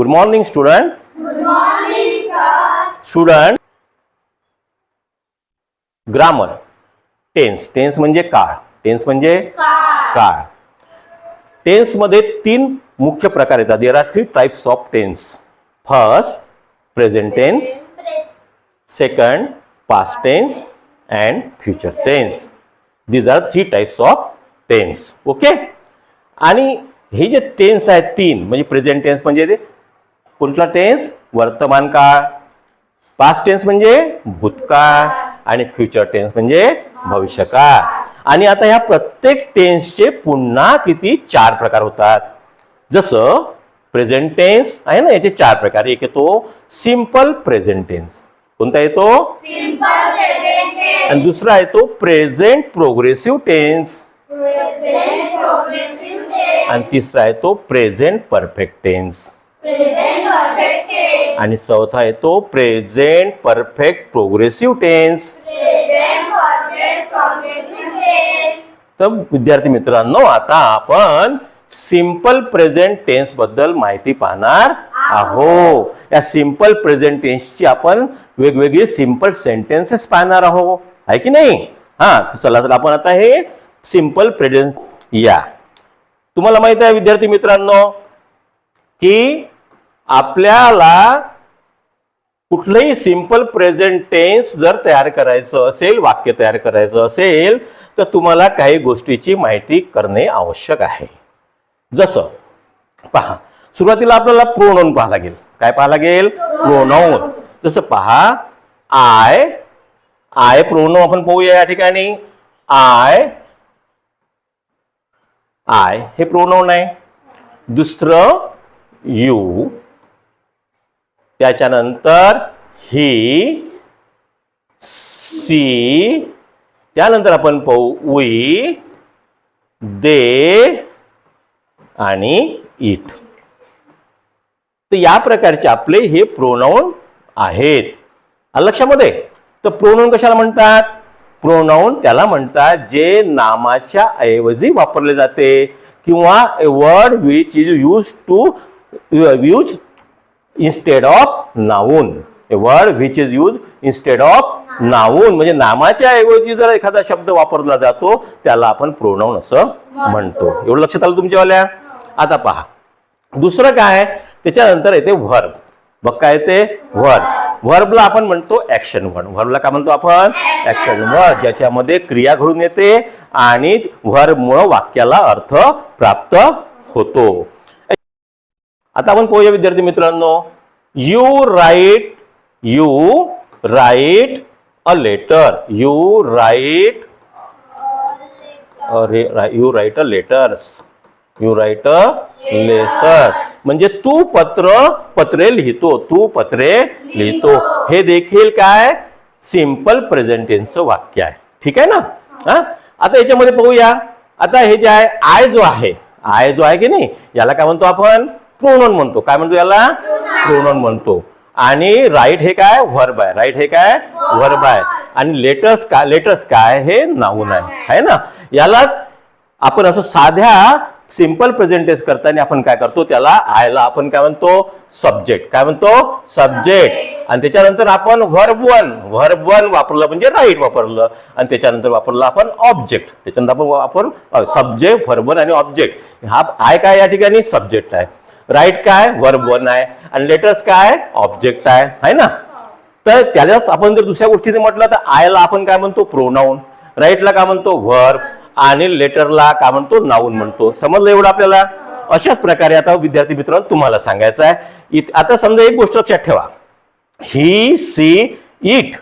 Good morning student student grammar tense tense म्हणजे काळ. Tense म्हणजे काळ. टेन्समध्ये तीन मुख्य प्रकार येतात. There are three types of tense first present tense second past tense and future tense these are three types of tense okay आणि हे जे टेन्स आहेत तीन म्हणजे प्रेझेंट टेन्स म्हणजे ते कोणता टेन्स वर्तमान काळ. पास्ट टेन्स म्हणजे भूतकाळ आणि फ्युचर टेन्स म्हणजे भविष्यकाळ. आणि आता ह्या प्रत्येक टेन्सचे पुन्हा किती चार प्रकार होतात. जसं प्रेझेंट टेन्स आहे ना याचे चार प्रकार. एक येतो सिंपल प्रेझेंट टेन्स कोणता येतो? आणि दुसरा येतो प्रेझेंट प्रोग्रेसिव्ह टेन्स आणि तिसरा येतो प्रेझेंट परफेक्ट टेन्स आणि चौथा येतो प्रेझेंट परफेक्ट प्रोग्रेसिव्ह टेन्स तर विद्यार्थी मित्रांनो आता आपण सिंपल प्रेझेंट टेन्सबद्दल माहिती पाहणार आहोत. या सिंपल प्रेझेंट टेन्सची आपण वेगवेगळे सिंपल सेंटेन्सेस पाहणार आहोत आहे की नाही? हा तर चला तर आपण आता हे सिंपल प्रेझेंट या. तुम्हाला माहीत आहे विद्यार्थी मित्रांनो की आपल्याला कुठलंही सिंपल प्रेझेंट टेन्स जर तयार करायचं असेल वाक्य तयार करायचं असेल तर तुम्हाला काही गोष्टीची माहिती करणे आवश्यक आहे. जसं पहा सुरुवातीला आपल्याला प्रोनाऊन पाहा लागेल. काय पाहा लागेल? प्रोनाऊन जसं पहा आय आय प्रोनाऊन आपण पाहूया या ठिकाणी. आय आय हे प्रोनाऊन आहे. दुसरं यू त्याच्यानंतर ही सी त्यानंतर आपण पाहू वी दे आणि इट. तर या प्रकारचे आपले हे प्रोनाऊन आहेत. लक्षामध्ये? तर प्रोनाऊन कशाला म्हणतात? प्रोनाऊन त्याला म्हणतात जे नामाच्या ऐवजी वापरले जाते. किंवा a word which is use to use instead of noun a word which is use instead of noun म्हणजे नामाच्या ऐवजी जर एखादा शब्द वापरला जातो त्याला आपण प्रोनाऊन असं म्हणतो. एवढं लक्षात आलं तुमच्यावाल्या आता पहा. दुसरं काय त्याच्यानंतर येते व्हर्ब बघ काय येते? व्हर्ब व्हर्बला आपण म्हणतो ऍक्शन वर्ड व्हर्बला काय म्हणतो आपण? ऍक्शन वर्ड ज्याच्यामध्ये क्रिया घडून येते आणि व्हर्बमुळं वाक्याला अर्थ प्राप्त होतो. आता आपण पाहूया विद्यार्थी मित्रांनो. You write you write a letter you write you write a letters you write a letter म्हणजे तू पत्र पत्रे लिहितो. तू पत्रे लिहितो. हे देखील काय? सिंपल प्रेझेंटेन्सचं वाक्य आहे. ठीक आहे ना? हा? आता याच्यामध्ये पाहूया. आता हे जे आहे आय जो आहे. आय जो आहे की नाही? याला काय म्हणतो आपण? प्रोनोन म्हणतो. काय म्हणतो याला? प्रोनोन. म्हणतो. आणि राईट हे काय? व्हर्ब आहे. राईट हे काय? व्हर्ब आहे. आणि लेटर्स काय लेटर्स काय? हे नाऊन आहे. है ना? यालाच आपण असं साध्या सिंपल प्रेझेंटेन्स करताना आपण काय करतो? त्याला आयला आपण काय म्हणतो? सब्जेक्ट. काय म्हणतो? सब्जेक्ट. आणि त्याच्यानंतर आपण व्हर्ब वन. व्हर्ब वन वापरलं म्हणजे राईट वापरलं. आणि त्याच्यानंतर वापरलं आपण ऑब्जेक्ट. त्याच्यानंतर आपण वापर सब्जेक्ट व्हर्ब वन आणि ऑब्जेक्ट. हा आय काय या ठिकाणी? सब्जेक्ट आहे. राईट काय? वर्ब वन आहे. आणि लेटर्स काय? ऑब्जेक्ट आहे. है ना? तर त्यालाच आपण जर दुसऱ्या गोष्टीने म्हटलं तर आयला आपण काय म्हणतो? प्रोनाऊन राईटला काय म्हणतो? वर्ब आणि लेटरला काय म्हणतो? नाऊन म्हणतो. समजलं एवढं आपल्याला? अशाच प्रकारे आता विद्यार्थी मित्रांनो तुम्हाला सांगायचं आहे. आता समजा एक गोष्ट लक्षात ठेवा. ही सी इट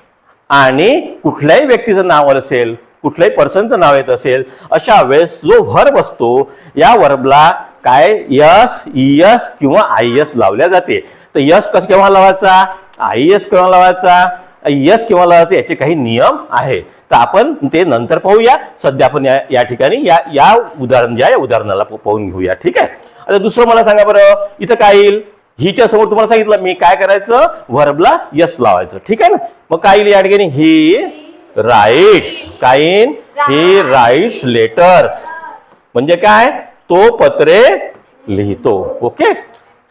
आणि कुठल्याही व्यक्तीचं नाव असेल कुठल्याही पर्सनचं नाव येत असेल अशा वेळेस जो व्हर्ब असतो या वर्बला काय? यस इयस किंवा आय एस लावल्या जाते. तर यस कस केव्हा लावायचा? आय एस केव्हा लावायचा? यस केव्हा लावायचा याचे काही नियम आहे. तर आपण ते नंतर पाहूया. सध्या आपण या ठिकाणी या या उदाहरण ज्या या उदाहरणाला पाहून घेऊया. ठीक आहे? आता दुसरं मला सांगा बरं. इथं काय येईल? हिच्या समोर तुम्हाला सांगितलं मी काय करायचं? व्हर्बला यस लावायचं. ठीक आहे ना? मग काय येईल या ठिकाणी? ही राईट्स. काय ही राईट्स लेटर्स. म्हणजे काय? तो पत्रे लिहितो. ओके?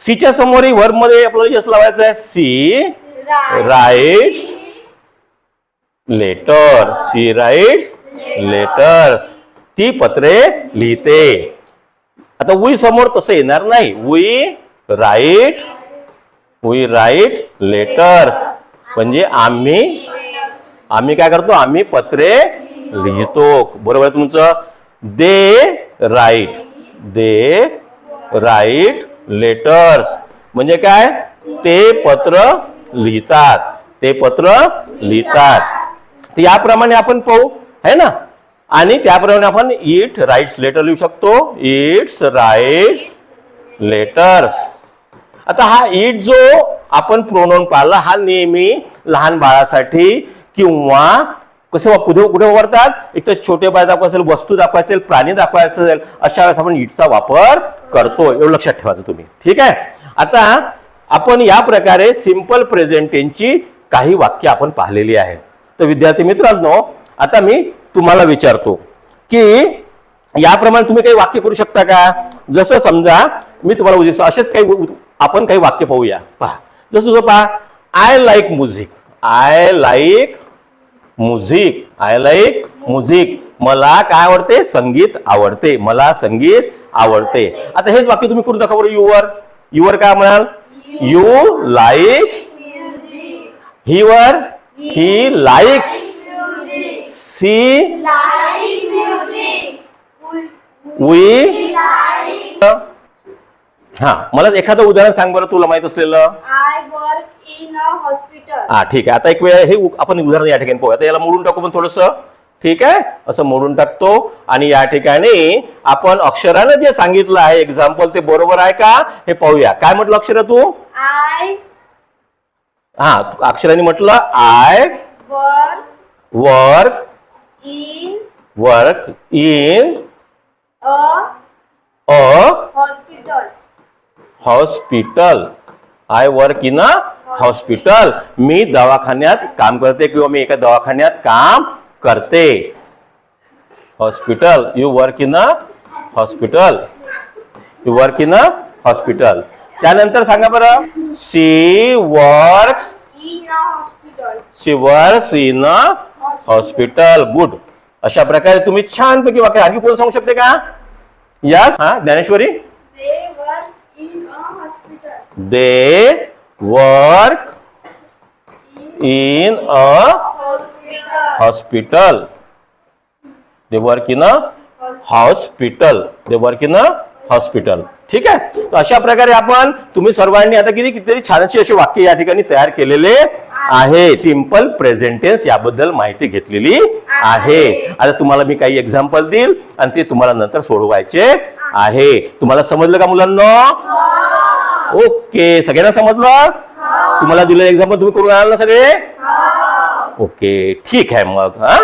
सीच्या समोर वर्बमध्ये आपल्याला यश लावायचं आहे. She writes letter she writes letters ती पत्रे लिहिते. आता वी समोर तसं येणार नाही. We write we write letters म्हणजे आम्ही आम्ही काय करतो? आम्ही पत्रे लिहितो. बरोबर आहे तुमचं? They write they write letters. म्हणजे काय? ते पत्र लिहितात. ते पत्र लिहितात. याप्रमाणे आपण पाहू है ना? आणि त्याप्रमाणे आपण इट राईट्स लेटर लिहू शकतो. इट्स राईट्स लेटर्स आता हा इट जो आपण प्रोनाऊन पाहिला हा नेहमी लहान बाळासाठी किंवा कसं वा- कुठे कुठे वापरतात एक तर छोटे बाय दाखवायचं असेल वस्तू दाखवायचे असेल प्राणी दाखवायचं असेल अशा वेळेस आपण इटचा वापर करतो एवढं लक्षात ठेवायचं तुम्ही. ठीक आहे? आता आपण या प्रकारे सिंपल प्रेझेंटेनची काही वाक्य आपण पाहिलेली आहे. तर विद्यार्थी मित्रांनो आता मी तुम्हाला विचारतो की याप्रमाणे तुम्ही काही वाक्य करू शकता का? जसं समजा मी तुम्हाला उद्देश असेच काही आपण काही वाक्य पाहूया. पहा. जसं पहा. I like music I like music I like music मला काय आवडते? संगीत आवडते. मला संगीत आवडते. आता हेच वाक्य तुम्ही करून दाखवा बरं युवर युवर काय म्हणाल? यू लाईक हिवर ही लाईक्स सी वी हा मला एखादं उदाहरण सांग बरं तुला माहीत असलेलं? I work in a hospital. हा ठीक आहे. आता एक वेळ हे उ- आपण उदाहरण या ठिकाणी पाहू आता याला मोडून टाकू पण थोडस. ठीक आहे? असं मोडून टाकतो. आणि या ठिकाणी आपण अक्षरानं जे सांगितलं आहे एक्झाम्पल ते बरोबर आहे का? हे पाहूया. काय म्हटलं अक्षर तू? I हा अक्षराने म्हटलं I work work in work in a a hospital. Hospital I work in a hospital मी दवाखान्यात काम करते किंवा मी एका दवाखान्यात काम करते. Hospital you work in a hospital you work in a hospital त्यानंतर सांगा बरं. She work In a hospital. She works in a hospital good अशा प्रकारे तुम्ही छानपैकी वाक्य आणखी कोण सांगू शकते का? यस हा Dnyaneshwari? Hospital. They work in a Hospital. Hospital they work in a hospital they work in a hospital ठीक आहे? तर अशा प्रकारे आपण तुम्ही सर्वांनी आता किती कितीतरी छानशी अशी वाक्य या ठिकाणी तयार केलेले आहे. सिंपल प्रेझेंटेन्स याबद्दल माहिती घेतलेली आहे. आता तुम्हाला मी काही एक्झाम्पल देईल आणि ते तुम्हाला नंतर सोडवायचे आहे. तुम्हाला समजलं का मुलांना? ओके सगळ्यांना समजलं? तुम्हाला दिलेलं एक्झाम्पल तुम्ही करून आणाल ना सगळे? ओके ठीक आहे मग हा?